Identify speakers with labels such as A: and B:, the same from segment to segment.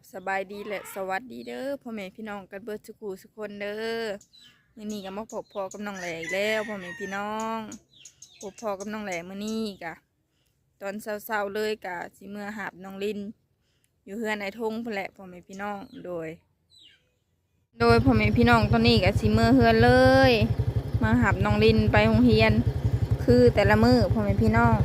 A: บสบายดีและสวัสดีเด้อพ่อแม่พี่น้องกันเบิดสุกูสุกคนเด้อมื้อนี้ก็มาพบพอกับน้องแหล่อีกแล้วพ่อแม่พี่น้องพบพอกับน้องแหล่มื้อนี้กะ ตอนเช้าๆเลยกะสิเมื่อหาบน้องลิน อยู่เฮือนไอ้ทงพุ่นแหละพ่อแม่พี่น้องโดย โดยพ่อแม่พี่น้องตอนนี้กะสิเมื่อเฮือนเลย มาหับน้องลินไปโรงเรียน คือแต่ละมือพ่อแม่พี่น้อง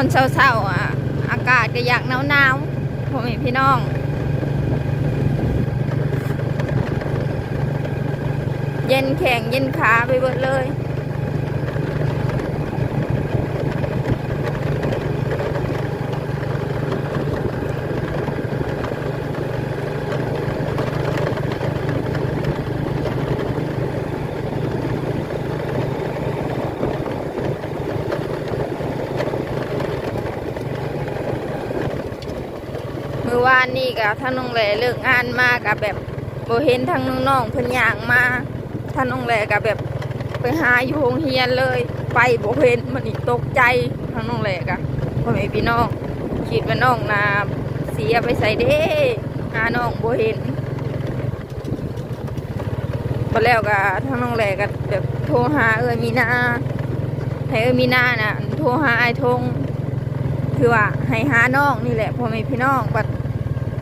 A: อนเช้าๆอะอากาศก็อยากหนาวๆผมเห็นพี่น้องเย็นแข็งเย็นขาไปหมดเลยานนี่กับท่านน้องแหล่เลิกงานมากับแบบโบเห็นทางน้องๆเพิ่นย่างมาท่านน้องแหล่กับแบบไปหาอยู่โรงเรียนเลย ไปโบเห็นมันอีกตกใจท่าน้องแหล่กะพ่อแม่พี่น้องคิดว่าน้องนาเสียไปใส่เด้หาน้องโบเห็นพอแล้วกะทาน้องแหล่กะแบบโทรหาเออมีนาให้เออมีนาน่ะโทรหาไอ้ทงคือว่าให้หาน้องนี่แหละพ่อแม่พี่น้องบัด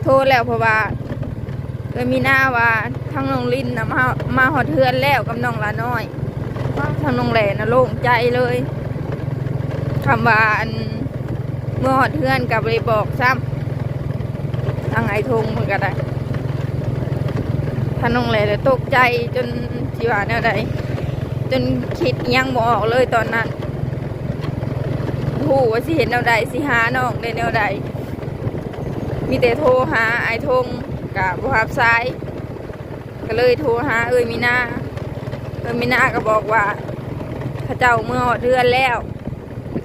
A: ทรแล้วเพราะว่าเออมีหน้าว่าทั้งน้องลินนะมามาหอดเทือนแล้วกับน้องละน้อยทั้งน้องแหล่นะโล่งใจเลยคำว่าอันเมื่อหอดเทือนกับเลยบอกซ้ำทางไอทงมันก็ได้ท่านน้องแหล่เลยตกใจจนที่ว่าแนวใดจนคิดยังบออกเลยตอนนั้นหูว่าสิเห็นแนวใดสิหาน้องได้แนวใด มีแต่โทรหาไอทงกับบุหับซ้าย ก็เลยโทรหาเอ้ยมีนาเอ้ยมีนาก็บอกว่าเข้าเจ้าเมื่อหอดเดือนแล้ว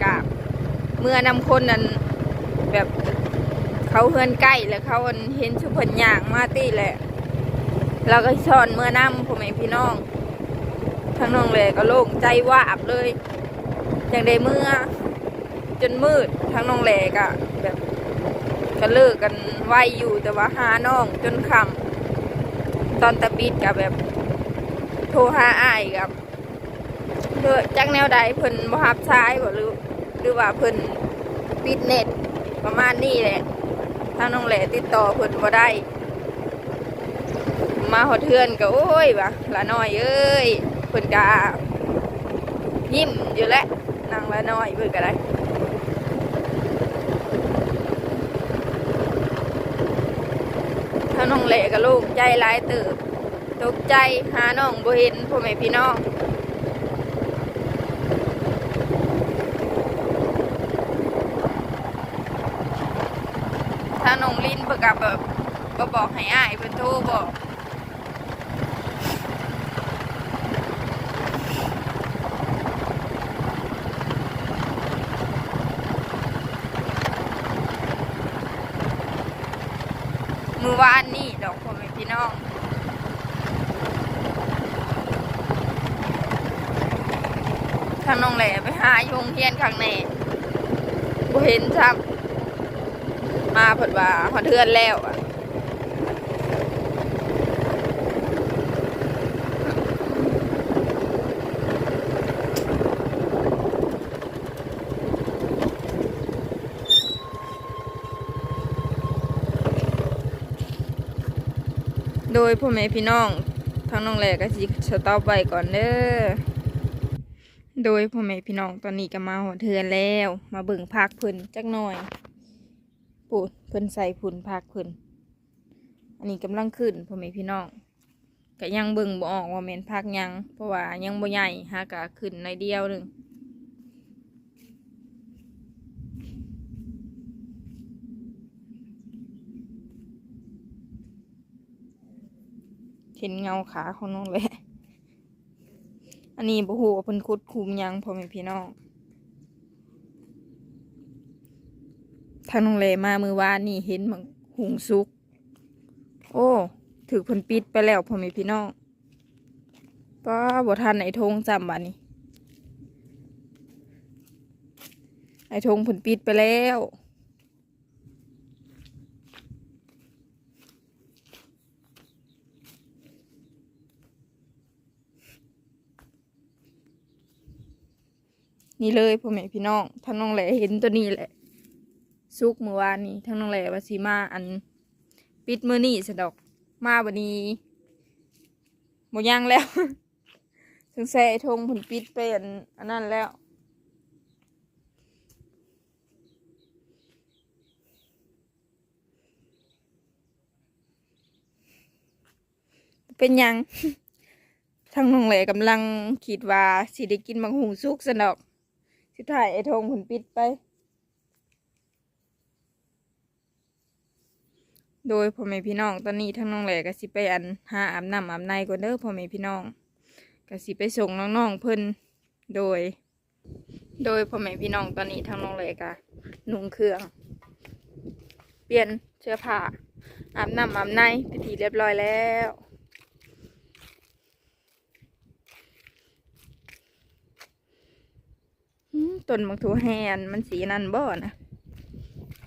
A: กับเมื่อนำคนนั้นแบบเขาเฮือนใกล้แล้วเขาอันเห็นชุพนย่างมาตีแหละเราก็สอนเมื่อนำพ่อแม่พี่น้องทั้งน้องเลยก็โล่งใจว่าอับเลยอย่างได้เมื่อจนมืดทั้งน้องแหลกอะแบบ ก็เลิกกันไวอยู่แต่ว่าหาน้องจนค่ำตอนตะปิดกับแบบ โทรหาอ้ายกับเพื่อจักแนวใดเพิ่นบ่ฮับซ้ายบ่หรือหรือว่าเพิ่นปิดเน็ตประมาณนี้แหละทางน้องแหล่ติดต่อเพิ่นบ่ได้ มาหอดเทือนก็โอ้ยว่ะละน้อยเอ้ยเพิ่นกายิ้มอยู่แล้วนางละน้อยเพิ่นก็ได้ ถ้าน้องเละกับลูกใจร้ายตื่นตกใจหาน้องบ่เห็นพ่อแม่พี่น้องถ้าน้องลินเพื่อกับแบบบ่บอกให้อ้ายเพิ่นโทรบอก มือวานนี่ดอกพ่อแม่พี่น้องทางน้องแหล่ไปหายู่โรงเทียนข้างในบ่เห็นซ้ำมาผดว่าฮอเทือนแล้วอะ ยพ่อแม่พี่น้องทางน้องแหล่ก็สิสต็อปไว้ก่อนเด้อโดยพ่อแม่พี่น้องตอนนี้ก็มาหัวเทือนแล้ว มาเบิ่งพักพิ่นจักหน่อยปูดเพิ่นใส่พุ่นพักพิ่นอันนี้กำลังขึ้นพ่อแม่พี่น้องก็ยังเบิ่งบ่ออกว่าแม่นพักยัง เพราะว่ายังบ่ใหญ่หากะขึ้นในเดียวหนึ่ง ห็นเงาขาของน้องแหละอันนี้บ่ฮู้ว่าเพิ่นขุดคุมยังพ่อแม่พี่น้องทางน้องเลมามือวานนี่เห็นมังหุงซุก โอ้ถือเพิ่นปิดไปแล้วพ่อแม่พี่น้องป้าบ่ทันไอ้ทงจำบัดนี้ไอ้ทงเพิ่นปิดไปแล้ว นี่เลยพ่อแม่พี่น้องทั้งน้องแหล่เห็นตัวนี้แหละซุกเมื่อวานนี้ทั้งน้องแหล่ว่าสีมาอัน ปิดมือนี่สะดอกมาวันนี้หมดยังแล้วถึงแซ่ทงผลปิดไปอันอันนั้นแล้วเป็นยังทั้งน้องแหล่กำลังคิดว่าสิได้กินมังหุงสุกสนอก สิถ่ายไอ้ทงผลปิดไป โดยพ่อแม่พี่น้องตอนนี้ทั้งน้องแหล่ก็สิไปอันหาอาบน้ำอาบในก่อนเด้อพ่อแม่พี่น้องก็สิไปส่งน้องๆเพิ่นโดย โดยพ่อแม่พี่น้องตอนนี้ทั้งน้องแหล่ก็นุ่งเครื่อง เปลี่ยนเสื้อผ้าอาบน้ำอาบในพิธีเรียบร้อยแล้วอืม ต้นมักถั่วแฮนมันสีนั่นบ่นะ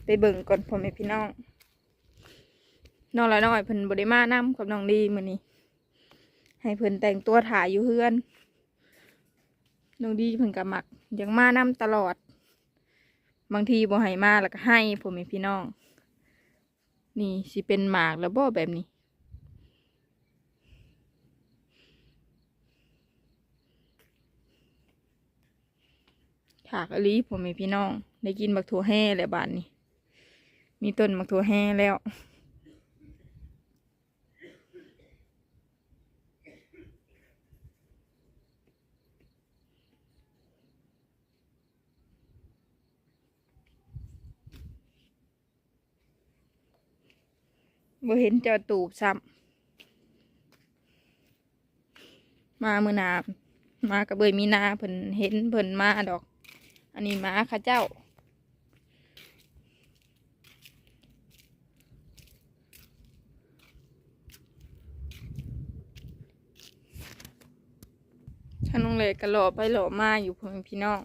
A: ไปเบิ่งก่อนพ่อแม่พี่น้องน้องละน้อยเพิ่นบริมานํกับน้องดีมื้อนี้ให้เพิ่นแต่งตัวถ่ายอยู่เฮือนน้องดีเพิ่นก็มักยังมานํตลอด บางทีบ่ให้มาแล้วก็ให้ผมมีพี่น้อง นี่สิเป็นหมากแล้วบ่แบบนี้ากอลีผมมีพี่น้อง ได้กินบักถั่วแห่แล้วบานนี้ มีต้นบักถั่วแห่แล้วบ่เห็นจ้าตูบซ้ำมามือนามากับเบยมีนาเพิ่นเห็นเพิ่นมาดอก อันนี้ม้าค่ะเจ้า ท่าน้องเล็กก็หล่อไปหล่อมาอยู่พ่อนพี่น้อง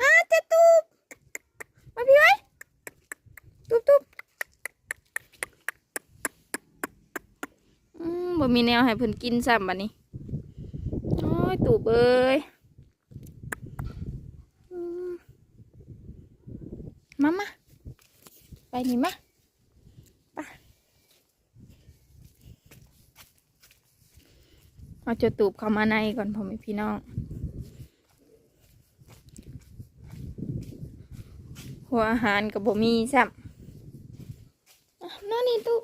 A: อาเจะตูบมาพี่ไว้ตูบตูบอื มีแนวให้เพิ่นกินซ้ำบัดนี้โอ้ยตูบเอ้ยมมามาไปนี่มาไปเอาจะตูบเข้ามาในก่อนพ่อแม่พี่น้องหัวอาหารกับบ่มีซ้ำนั่นนี่ตุ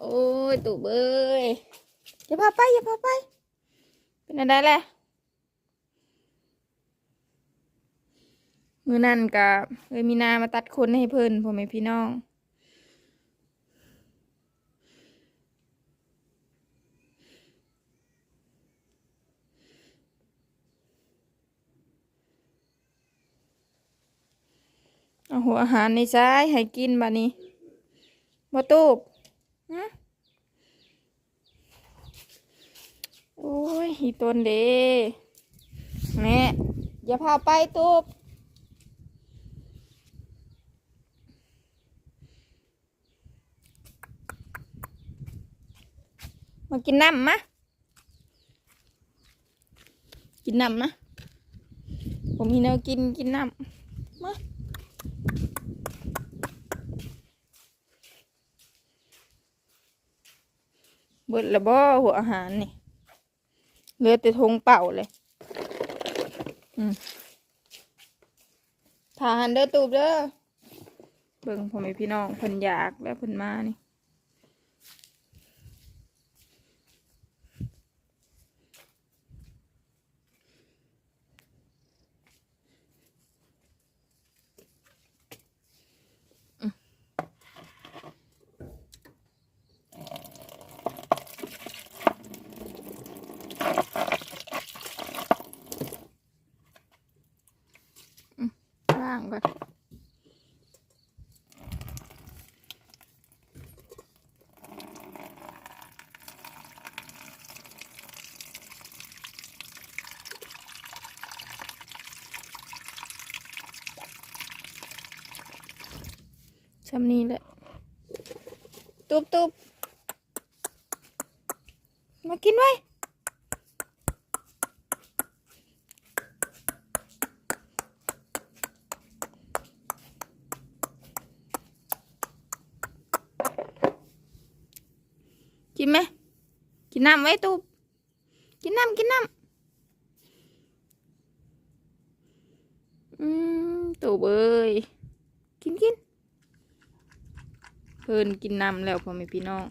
A: โอ้ยตุเบ้ยอย่าพาไปอย่าพาไป เป็นอะไรแหละมือนั่นกับเอ้ยมีนามาตัดคนให้เพิ่นพ่อแม่พี่น้องเอาหัวอาหารในซ้ายให้กินบานี้บ่ตูบ นะโอ้ยอีตนเด้แม่อย่าพาไปตูบมากินน้ำมะกินน้ำนะ ผมมีแนวกินกินน้ำมา เบิดละบ่หัวอาหารนี่เหลือแต่ทงเป่าเลย อืมทานเด้อตูบเด้อเบิ่งพ่อแม่พี่น้องเพิ่นอยากแล้วเพิ่นมานี่างก่อน ชำนี้แหละตุบตุบมากินไว้กินไหม กินน้ำไว้ตุบกินน้ำกินน้ำอืมตุบเอ้ย กินกิน เพิ่นกินน้ำแล้วพ่อแม่พี่น้อง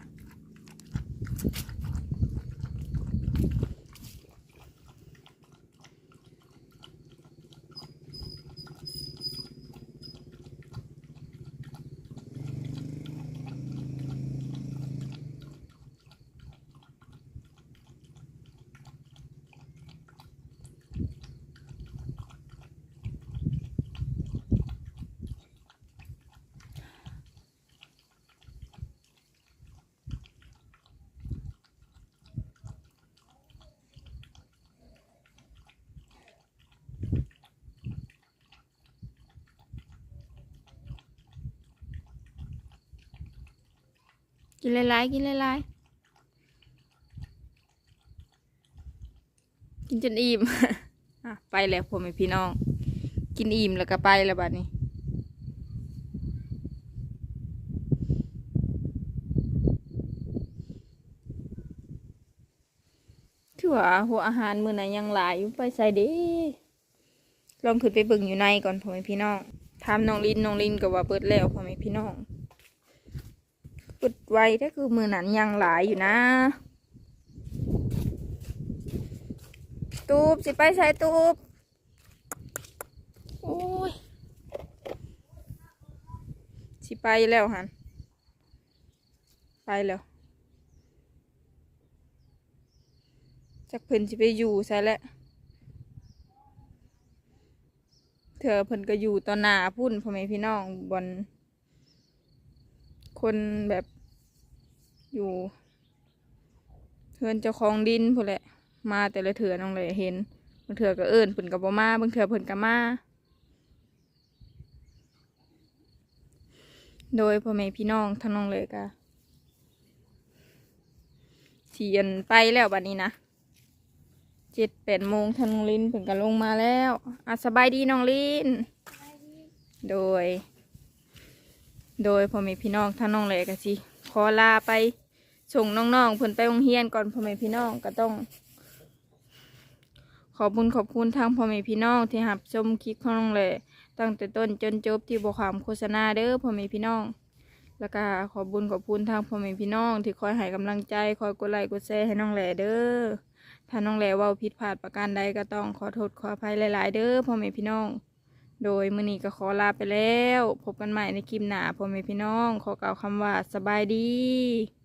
A: กินหลายๆกินหลายๆกินจนอิ่มอะไปแล้วพ่อแม่พี่น้อง กินอิ่มแล้วก็ไปแล้วบัดนี้ถือว่าหัวอาหารมื้อนั้นยังหลายอยู่ไปใส่เดีลองขึ้นไปเบิ่งอยู่ในก่อนพ่อแม่พี่น้องถามน้องลินน้องลินก็ว่าเปิดแล้วพ่อแม่พี่น้อง ปึดไว้ก็คือมือนั้นยังหลายอยู่นะ ตูบสิไปใช้ตูบโอ้ยสิไปแล้วหันไปแล้วจักเพิ่นสิไปอยู่ใช่แล้วเธอเพิ่นก็อยู่ตอนหน้าพุ่นพ่อแม่พี่น้องบนคนแบบ อยู่เพื่อนเจ้าของดินพู้นแหละ มาแต่ละเถื่อน้องเลยเห็นบางเถื่อก็เอิญเพิ่นกับบ่มาบางเถื่อเพิ่นก็มาโดยพ่อแม่พี่น้องทั้งน้องเลยก็เทียนไปแล้วบัดนี้นะเจ็ดแปดโมงท่างน้องลินเพิ่นก็ลงมาแล้วอะสบายดีน้องลินโดย โดยพ่อแม่พี่น้องท่านน้องเลยก็สิขอลาไป ส่งน้องๆเพิ่นไปโรงเรียนก่อนพ่อแม่พี่น้องก็ต้อง ขอบคุณขอบคุณทางพ่อแม่พี่น้องที่หับชมคลิปของน้องเลยตั้งแต่ต้นจนจบที่บความโฆษณาเด้อพ่อแม่พี่น้อง แล้วก็ขอบุญขอบคุณทางพ่อแม่พี่น้อง ที่คอยให้กำลังใจคอยกดไลค์กดแชร์ให้น้องแหล่เด้อถ้าน้องแหล่ว่าผิดพลาดประการใดก็ต้องขอโทษขออภัยหลายๆ เด้อพ่อแม่พี่น้อง โดยมื้อนี้ก็ขอลาไปแล้ว พบกันใหม่ในคลิปหน้าพ่อแม่พี่น้อง ขอกล่าวคำว่าสบายดี